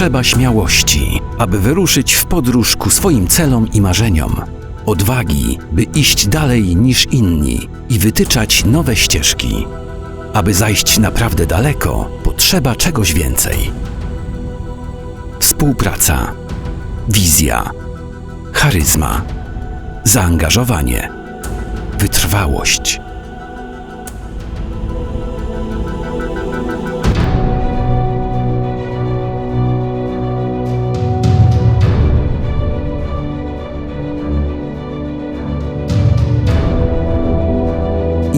potrzeba śmiałości, aby wyruszyć w podróż ku swoim celom i marzeniom. Odwagi, by iść dalej niż inni i wytyczać nowe ścieżki. Aby zajść naprawdę daleko, potrzeba czegoś więcej. Współpraca, wizja, charyzma, zaangażowanie, wytrwałość.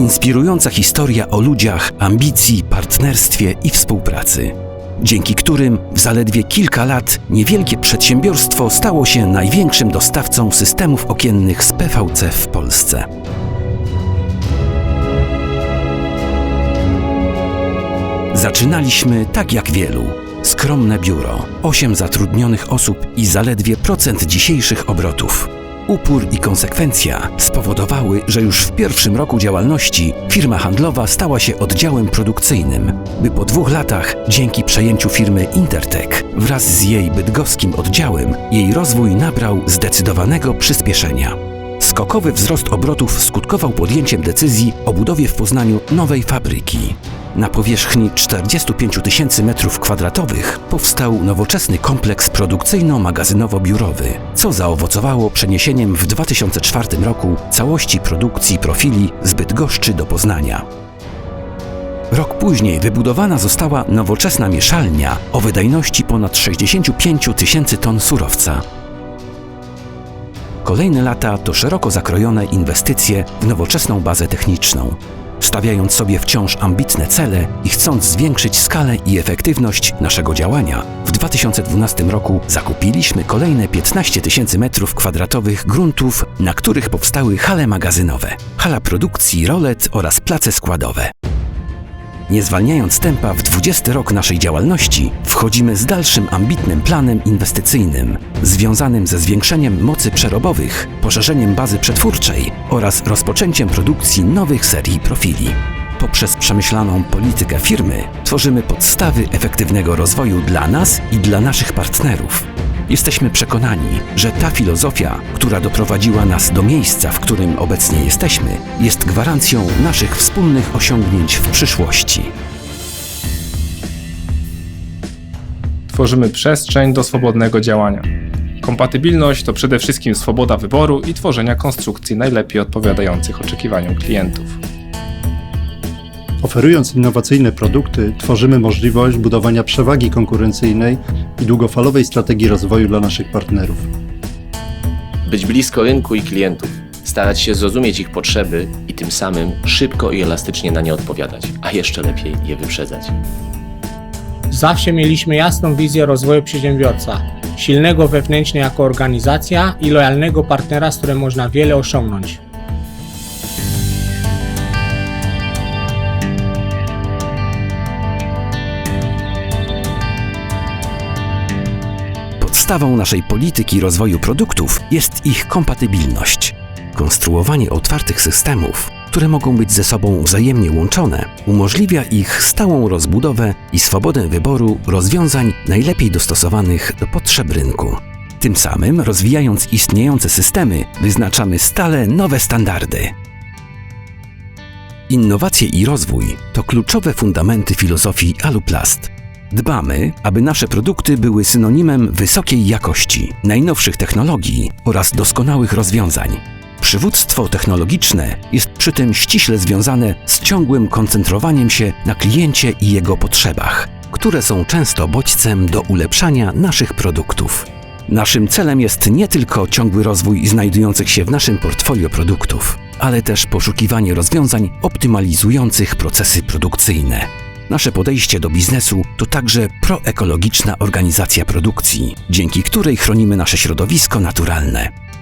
Inspirująca historia o ludziach, ambicji, partnerstwie i współpracy, dzięki którym w zaledwie kilka lat niewielkie przedsiębiorstwo stało się największym dostawcą systemów okiennych z PVC w Polsce. Zaczynaliśmy tak jak wielu. Skromne biuro, 8 zatrudnionych osób i zaledwie procent dzisiejszych obrotów. Upór i konsekwencja spowodowały, że już w pierwszym roku działalności firma handlowa stała się oddziałem produkcyjnym, by po dwóch latach, dzięki przejęciu firmy Intertech wraz z jej bydgoskim oddziałem, jej rozwój nabrał zdecydowanego przyspieszenia. Skokowy wzrost obrotów skutkował podjęciem decyzji o budowie w Poznaniu nowej fabryki. Na powierzchni 45 tysięcy metrów kwadratowych powstał nowoczesny kompleks produkcyjno-magazynowo-biurowy, co zaowocowało przeniesieniem w 2004 roku całości produkcji profili z Bydgoszczy do Poznania. Rok później wybudowana została nowoczesna mieszalnia o wydajności ponad 65 tysięcy ton surowca. Kolejne lata to szeroko zakrojone inwestycje w nowoczesną bazę techniczną. Stawiając sobie wciąż ambitne cele i chcąc zwiększyć skalę i efektywność naszego działania, w 2012 roku zakupiliśmy kolejne 15 tysięcy metrów kwadratowych gruntów, na których powstały hale magazynowe, hala produkcji, rolet oraz place składowe. Nie zwalniając tempa w 20 rok naszej działalności, wchodzimy z dalszym ambitnym planem inwestycyjnym, związanym ze zwiększeniem mocy przerobowych, poszerzeniem bazy przetwórczej oraz rozpoczęciem produkcji nowych serii profili. Poprzez przemyślaną politykę firmy tworzymy podstawy efektywnego rozwoju dla nas i dla naszych partnerów. Jesteśmy przekonani, że ta filozofia, która doprowadziła nas do miejsca, w którym obecnie jesteśmy, jest gwarancją naszych wspólnych osiągnięć w przyszłości. Tworzymy przestrzeń do swobodnego działania. Kompatybilność to przede wszystkim swoboda wyboru i tworzenia konstrukcji najlepiej odpowiadających oczekiwaniom klientów. Oferując innowacyjne produkty, tworzymy możliwość budowania przewagi konkurencyjnej i długofalowej strategii rozwoju dla naszych partnerów. Być blisko rynku i klientów, starać się zrozumieć ich potrzeby i tym samym szybko i elastycznie na nie odpowiadać, a jeszcze lepiej je wyprzedzać. Zawsze mieliśmy jasną wizję rozwoju przedsiębiorca, silnego wewnętrznie jako organizacja i lojalnego partnera, z którym można wiele osiągnąć. Podstawą naszej polityki rozwoju produktów jest ich kompatybilność. Konstruowanie otwartych systemów, które mogą być ze sobą wzajemnie łączone, umożliwia ich stałą rozbudowę i swobodę wyboru rozwiązań najlepiej dostosowanych do potrzeb rynku. Tym samym, rozwijając istniejące systemy, wyznaczamy stale nowe standardy. Innowacje i rozwój to kluczowe fundamenty filozofii Aluplast. Dbamy, aby nasze produkty były synonimem wysokiej jakości, najnowszych technologii oraz doskonałych rozwiązań. Przywództwo technologiczne jest przy tym ściśle związane z ciągłym koncentrowaniem się na kliencie i jego potrzebach, które są często bodźcem do ulepszania naszych produktów. Naszym celem jest nie tylko ciągły rozwój znajdujących się w naszym portfolio produktów, ale też poszukiwanie rozwiązań optymalizujących procesy produkcyjne. Nasze podejście do biznesu to także proekologiczna organizacja produkcji, dzięki której chronimy nasze środowisko naturalne.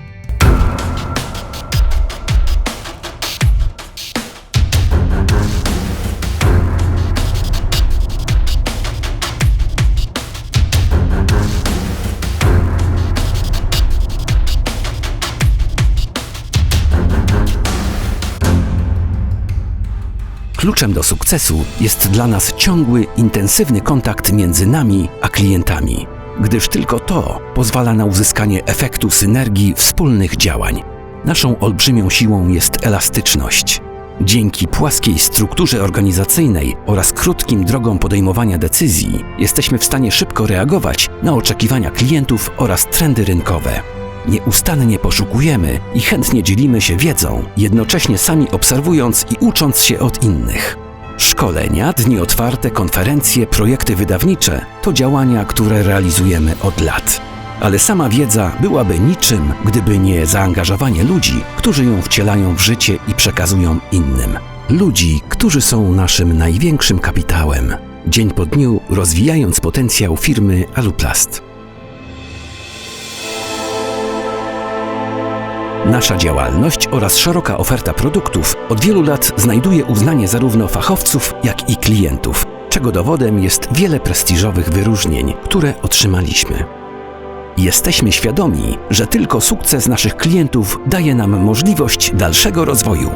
Kluczem do sukcesu jest dla nas ciągły, intensywny kontakt między nami a klientami. gdyż tylko to pozwala na uzyskanie efektu synergii wspólnych działań. Naszą olbrzymią siłą jest elastyczność. Dzięki płaskiej strukturze organizacyjnej oraz krótkim drogom podejmowania decyzji, jesteśmy w stanie szybko reagować na oczekiwania klientów oraz trendy rynkowe. Nieustannie poszukujemy i chętnie dzielimy się wiedzą, jednocześnie sami obserwując i ucząc się od innych. Szkolenia, dni otwarte, konferencje, projekty wydawnicze to działania, które realizujemy od lat. Ale sama wiedza byłaby niczym, gdyby nie zaangażowanie ludzi, którzy ją wcielają w życie i przekazują innym. Ludzi, którzy są naszym największym kapitałem. Dzień po dniu rozwijając potencjał firmy Aluplast. Nasza działalność oraz szeroka oferta produktów od wielu lat znajduje uznanie zarówno fachowców, jak i klientów, czego dowodem jest wiele prestiżowych wyróżnień, które otrzymaliśmy. Jesteśmy świadomi, że tylko sukces naszych klientów daje nam możliwość dalszego rozwoju.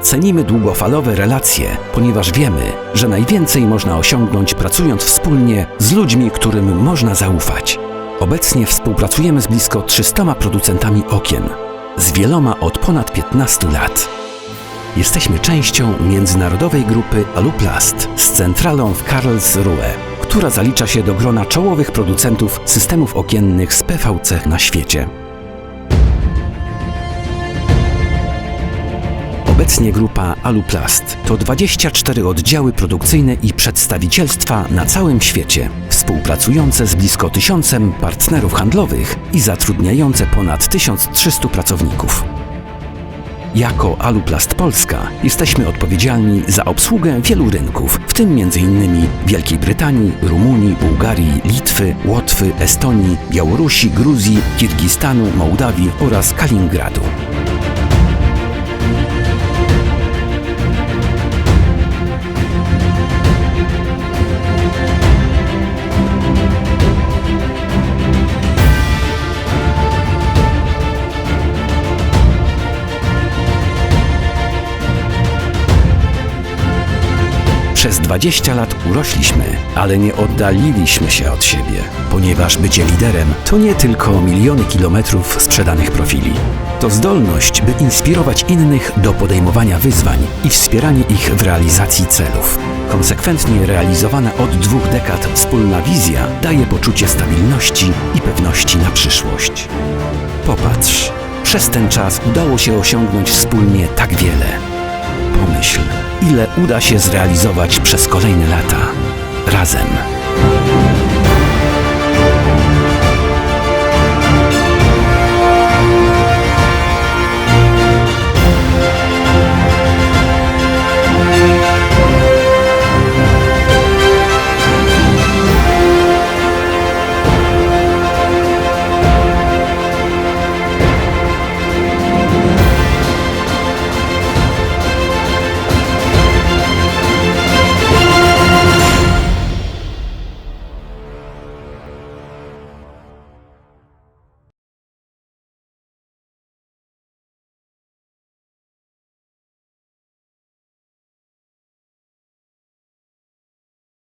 Cenimy długofalowe relacje, ponieważ wiemy, że najwięcej można osiągnąć pracując wspólnie z ludźmi, którym można zaufać. Obecnie współpracujemy z blisko 300 producentami okien, z wieloma od ponad 15 lat. Jesteśmy częścią międzynarodowej grupy Aluplast z centralą w Karlsruhe, która zalicza się do grona czołowych producentów systemów okiennych z PVC na świecie. Obecnie grupa Aluplast to 24 oddziały produkcyjne i przedstawicielstwa na całym świecie, współpracujące z blisko tysiącem partnerów handlowych i zatrudniające ponad 1300 pracowników. Jako Aluplast Polska jesteśmy odpowiedzialni za obsługę wielu rynków, w tym m.in. Wielkiej Brytanii, Rumunii, Bułgarii, Litwy, Łotwy, Estonii, Białorusi, Gruzji, Kirgistanu, Mołdawii oraz Kaliningradu. Przez 20 lat urośliśmy, ale nie oddaliliśmy się od siebie, ponieważ bycie liderem to nie tylko miliony kilometrów sprzedanych profili. To zdolność, by inspirować innych do podejmowania wyzwań i wspieranie ich w realizacji celów. Konsekwentnie realizowana od dwóch dekad wspólna wizja daje poczucie stabilności i pewności na przyszłość. Popatrz, przez ten czas udało się osiągnąć wspólnie tak wiele. Pomyśl, ile uda się zrealizować przez kolejne lata razem.